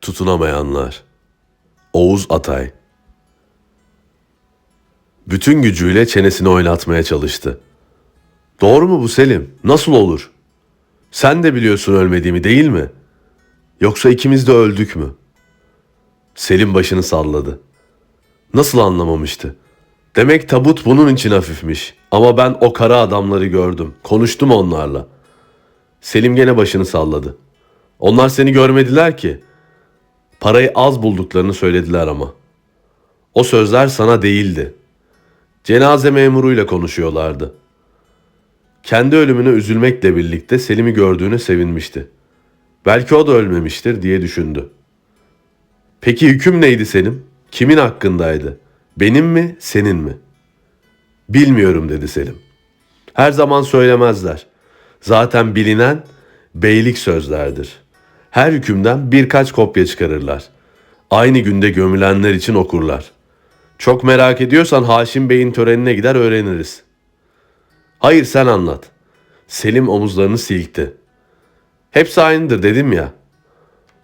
Tutunamayanlar Oğuz Atay Bütün gücüyle çenesini oynatmaya çalıştı. Doğru mu bu Selim? Nasıl olur? Sen de biliyorsun ölmediğimi değil mi? Yoksa ikimiz de öldük mü? Selim başını salladı. Nasıl anlamamıştı? Demek tabut bunun için hafifmiş. Ama ben o kara adamları gördüm. Konuştum onlarla. Selim gene başını salladı. Onlar seni görmediler ki. Parayı az bulduklarını söylediler ama. O sözler sana değildi. Cenaze memuruyla konuşuyorlardı. Kendi ölümüne üzülmekle birlikte Selim'i gördüğüne sevinmişti. Belki o da ölmemiştir diye düşündü. Peki hüküm neydi Selim? Kimin hakkındaydı? Benim mi, senin mi? Bilmiyorum dedi Selim. Her zaman söylemezler. Zaten bilinen beylik sözlerdir. Her hükümden birkaç kopya çıkarırlar. Aynı günde gömülenler için okurlar. Çok merak ediyorsan Haşim Bey'in törenine gider öğreniriz. Hayır sen anlat. Selim omuzlarını silkti. Hepsi aynıdır dedim ya.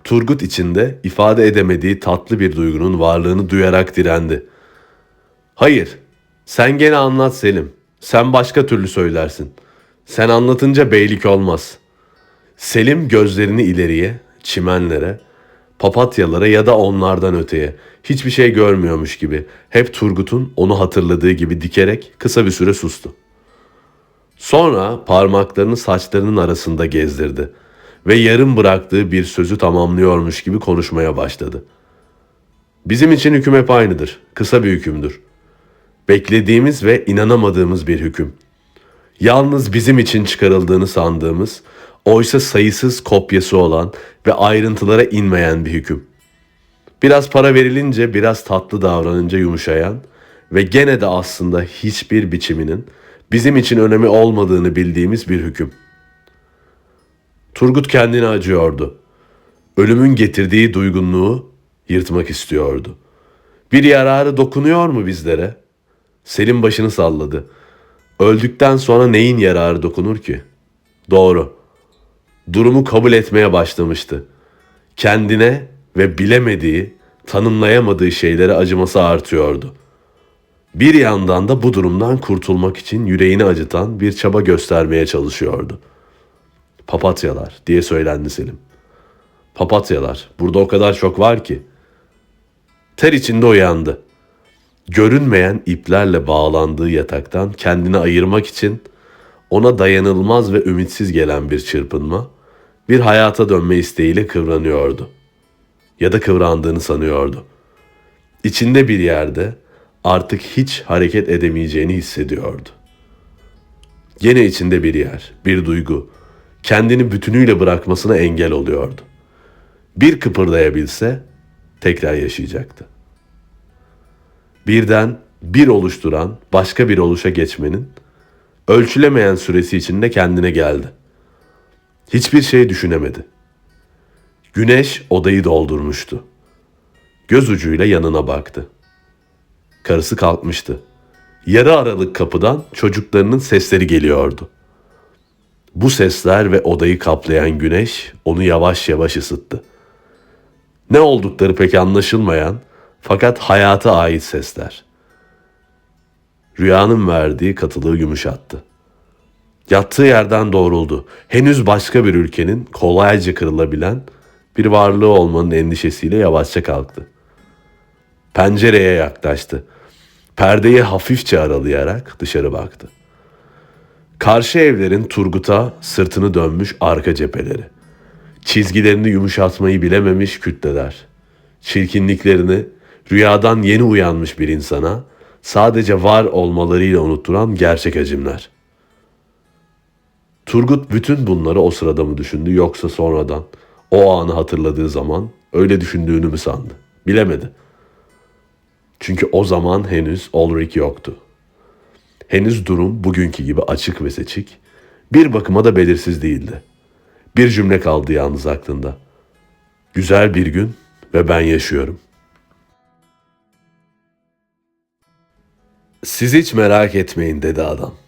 Turgut içinde ifade edemediği tatlı bir duygunun varlığını duyarak direndi. Hayır, sen gene anlat Selim. Sen başka türlü söylersin. Sen anlatınca beylik olmaz. Selim gözlerini ileriye, çimenlere, papatyalara ya da onlardan öteye hiçbir şey görmüyormuş gibi hep Turgut'un onu hatırladığı gibi dikerek kısa bir süre sustu. Sonra parmaklarını saçlarının arasında gezdirdi ve yarım bıraktığı bir sözü tamamlıyormuş gibi konuşmaya başladı. Bizim için hüküm hep aynıdır. Kısa bir hükümdür. Beklediğimiz ve inanamadığımız bir hüküm. Yalnız bizim için çıkarıldığını sandığımız, oysa sayısız kopyası olan ve ayrıntılara inmeyen bir hüküm. Biraz para verilince, biraz tatlı davranınca yumuşayan ve gene de aslında hiçbir biçiminin bizim için önemi olmadığını bildiğimiz bir hüküm. Turgut kendini acıyordu. Ölümün getirdiği duygunluğu yırtmak istiyordu. Bir yararı dokunuyor mu bizlere? Selim başını salladı. Öldükten sonra neyin yararı dokunur ki? Doğru. Durumu kabul etmeye başlamıştı. Kendine ve bilemediği, tanımlayamadığı şeylere acıması artıyordu. Bir yandan da bu durumdan kurtulmak için yüreğini acıtan bir çaba göstermeye çalışıyordu. Papatyalar diye söylendi Selim. Papatyalar. Burada o kadar çok var ki. Ter içinde uyandı. Görünmeyen iplerle bağlandığı yataktan kendini ayırmak için ona dayanılmaz ve ümitsiz gelen bir çırpınma, bir hayata dönme isteğiyle kıvranıyordu. Ya da kıvrandığını sanıyordu. İçinde bir yerde artık hiç hareket edemeyeceğini hissediyordu. Gene içinde bir yer, bir duygu, kendini bütünüyle bırakmasına engel oluyordu. Bir kıpırdayabilse tekrar yaşayacaktı. Birden bir oluşturan başka bir oluşa geçmenin ölçülemeyen süresi içinde kendine geldi. Hiçbir şey düşünemedi. Güneş odayı doldurmuştu. Göz ucuyla yanına baktı. Karısı kalkmıştı. Yarı aralık kapıdan çocuklarının sesleri geliyordu. Bu sesler ve odayı kaplayan güneş onu yavaş yavaş ısıttı. Ne oldukları pek anlaşılmayan fakat hayata ait sesler. Rüyanın verdiği katılığı yumuşattı. Yattığı yerden doğruldu. Henüz başka bir ülkenin kolayca kırılabilen bir varlığı olmanın endişesiyle yavaşça kalktı. Pencereye yaklaştı. Perdeyi hafifçe aralayarak dışarı baktı. Karşı evlerin Turgut'a sırtını dönmüş arka cepheleri. Çizgilerini yumuşatmayı bilememiş kütleler. Çirkinliklerini rüyadan yeni uyanmış bir insana sadece var olmalarıyla unutturan gerçek hacimler. Turgut bütün bunları o sırada mı düşündü yoksa sonradan o anı hatırladığı zaman öyle düşündüğünü mü sandı? Bilemedi. Çünkü o zaman henüz Ulrich yoktu. Henüz durum bugünkü gibi açık ve seçik, bir bakıma da belirsiz değildi. Bir cümle kaldı yalnız aklında. Güzel bir gün ve ben yaşıyorum. Siz hiç merak etmeyin dedi adam.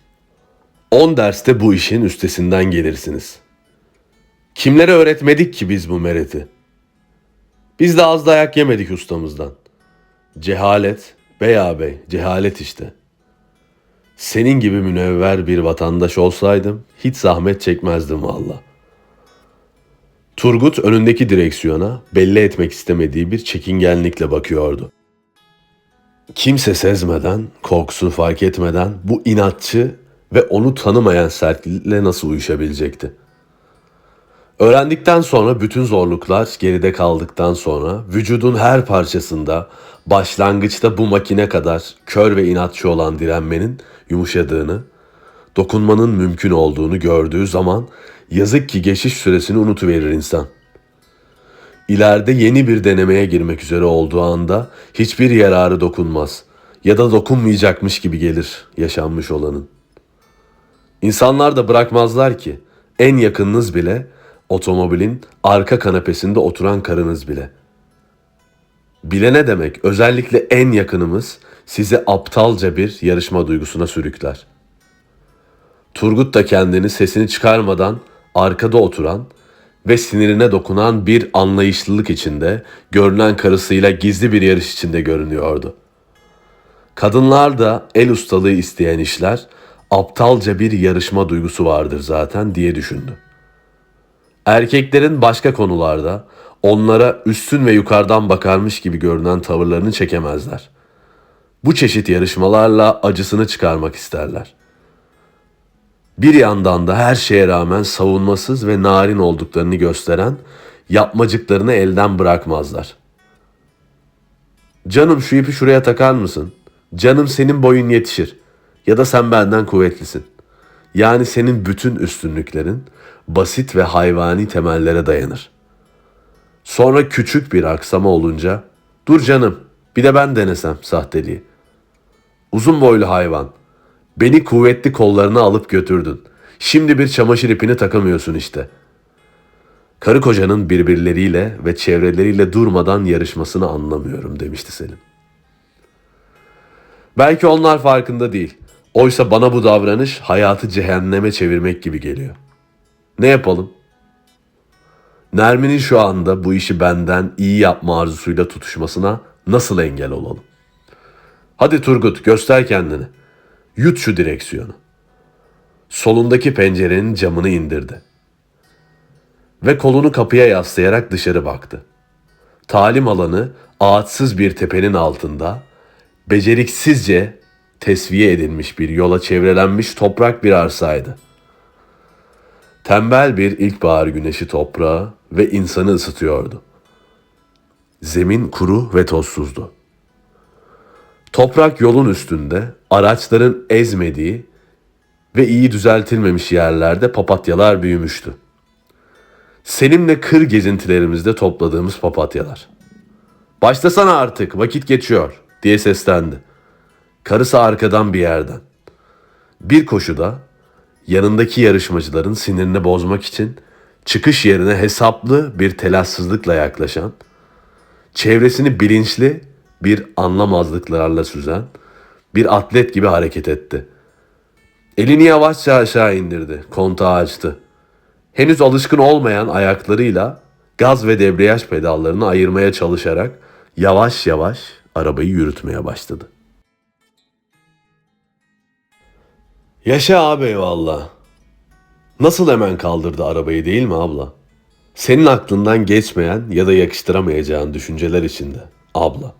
On derste bu işin üstesinden gelirsiniz. Kimlere öğretmedik ki biz bu mereti? Biz de az dayak yemedik ustamızdan. Cehalet, bey ağabey, cehalet işte. Senin gibi münevver bir vatandaş olsaydım hiç zahmet çekmezdim valla. Turgut önündeki direksiyona belli etmek istemediği bir çekingenlikle bakıyordu. Kimse sezmeden, korkusunu fark etmeden bu inatçı ve onu tanımayan sertlikle nasıl uyuşabilecekti? Öğrendikten sonra bütün zorluklar geride kaldıktan sonra vücudun her parçasında başlangıçta bu makine kadar kör ve inatçı olan direnmenin yumuşadığını, dokunmanın mümkün olduğunu gördüğü zaman yazık ki geçiş süresini unutuverir insan. İleride yeni bir denemeye girmek üzere olduğu anda hiçbir yararı dokunmaz ya da dokunmayacakmış gibi gelir yaşanmış olanın. İnsanlar da bırakmazlar ki en yakınınız bile otomobilin arka kanepesinde oturan karınız bile. Bile ne demek? Özellikle en yakınımız sizi aptalca bir yarışma duygusuna sürükler. Turgut da kendini sesini çıkarmadan arkada oturan ve sinirine dokunan bir anlayışlılık içinde, görünen karısıyla gizli bir yarış içinde görünüyordu. Kadınlar da el ustalığı isteyen işler, aptalca bir yarışma duygusu vardır zaten diye düşündü. Erkeklerin başka konularda onlara üstün ve yukarıdan bakarmış gibi görünen tavırlarını çekemezler. Bu çeşit yarışmalarla acısını çıkarmak isterler. Bir yandan da her şeye rağmen savunmasız ve narin olduklarını gösteren yapmacıklarını elden bırakmazlar. Canım şu ipi şuraya takar mısın? Canım senin boyun yetişir. Ya da sen benden kuvvetlisin. Yani senin bütün üstünlüklerin basit ve hayvani temellere dayanır. Sonra küçük bir aksama olunca dur canım bir de ben denesem sahteliği. Uzun boylu hayvan. Beni kuvvetli kollarına alıp götürdün. Şimdi bir çamaşır ipini takamıyorsun işte. Karı kocanın birbirleriyle ve çevreleriyle durmadan yarışmasını anlamıyorum demişti Selim. Belki onlar farkında değil. Oysa bana bu davranış hayatı cehenneme çevirmek gibi geliyor. Ne yapalım? Nermin'in şu anda bu işi benden iyi yapma arzusuyla tutuşmasına nasıl engel olalım? Hadi Turgut göster kendini. Yut şu direksiyonu. Solundaki pencerenin camını indirdi. Ve kolunu kapıya yaslayarak dışarı baktı. Talim alanı ağaçsız bir tepenin altında, beceriksizce tesviye edilmiş bir yola çevrelenmiş toprak bir arsaydı. Tembel bir ilkbahar güneşi toprağı ve insanı ısıtıyordu. Zemin kuru ve tozsuzdu. Toprak yolun üstünde araçların ezmediği ve iyi düzeltilmemiş yerlerde papatyalar büyümüştü. Seninle kır gezintilerimizde topladığımız papatyalar. Başlasana artık vakit geçiyor diye seslendi. Karısı arkadan bir yerden. Bir koşuda yanındaki yarışmacıların sinirini bozmak için çıkış yerine hesaplı bir telaşsızlıkla yaklaşan, çevresini bilinçli bir anlamazlıklarla süzen bir atlet gibi hareket etti. Elini yavaşça aşağı indirdi, kontağı açtı. Henüz alışkın olmayan ayaklarıyla gaz ve debriyaj pedallarını ayırmaya çalışarak yavaş yavaş arabayı yürütmeye başladı. Yaşa abi valla. Nasıl hemen kaldırdı arabayı değil mi abla? Senin aklından geçmeyen ya da yakıştıramayacağın düşünceler içinde abla.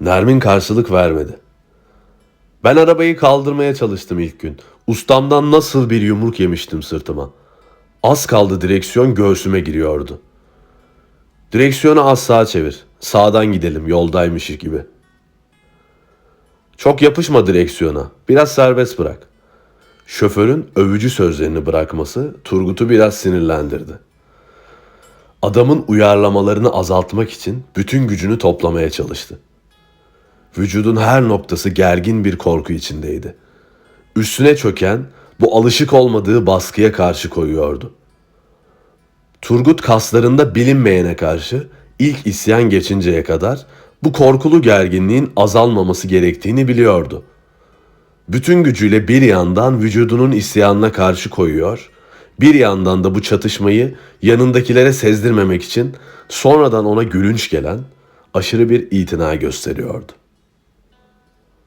Nermin karşılık vermedi. Ben arabayı kaldırmaya çalıştım ilk gün. Ustamdan nasıl bir yumruk yemiştim sırtıma. Az kaldı direksiyon göğsüme giriyordu. Direksiyonu az sağa çevir. Sağdan gidelim yoldaymış gibi. Çok yapışma direksiyona. Biraz serbest bırak. Şoförün övücü sözlerini bırakması Turgut'u biraz sinirlendirdi. Adamın uyarlamalarını azaltmak için bütün gücünü toplamaya çalıştı. Vücudun her noktası gergin bir korku içindeydi. Üstüne çöken bu alışık olmadığı baskıya karşı koyuyordu. Turgut kaslarında bilinmeyene karşı ilk isyan geçinceye kadar bu korkulu gerginliğin azalmaması gerektiğini biliyordu. Bütün gücüyle bir yandan vücudunun isyanına karşı koyuyor, Bir yandan da bu çatışmayı yanındakilere sezdirmemek için sonradan ona gülünç gelen aşırı bir itina gösteriyordu.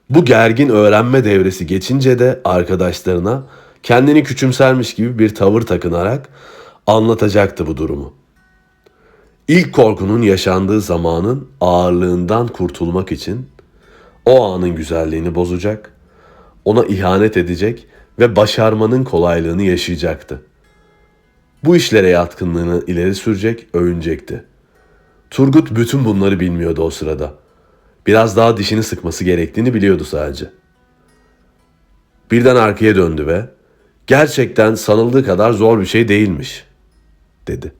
Bu gergin öğrenme devresi geçince de arkadaşlarına kendini küçümsermiş gibi bir tavır takınarak anlatacaktı bu durumu. İlk korkunun yaşandığı zamanın ağırlığından kurtulmak için o anın güzelliğini bozacak, ona ihanet edecek ve başarmanın kolaylığını yaşayacaktı. Bu işlere yatkınlığını ileri sürecek, övünecekti. Turgut bütün bunları bilmiyordu o sırada. Biraz daha dişini sıkması gerektiğini biliyordu sadece. Birden arkaya döndü ve gerçekten sanıldığı kadar zor bir şey değilmiş dedi.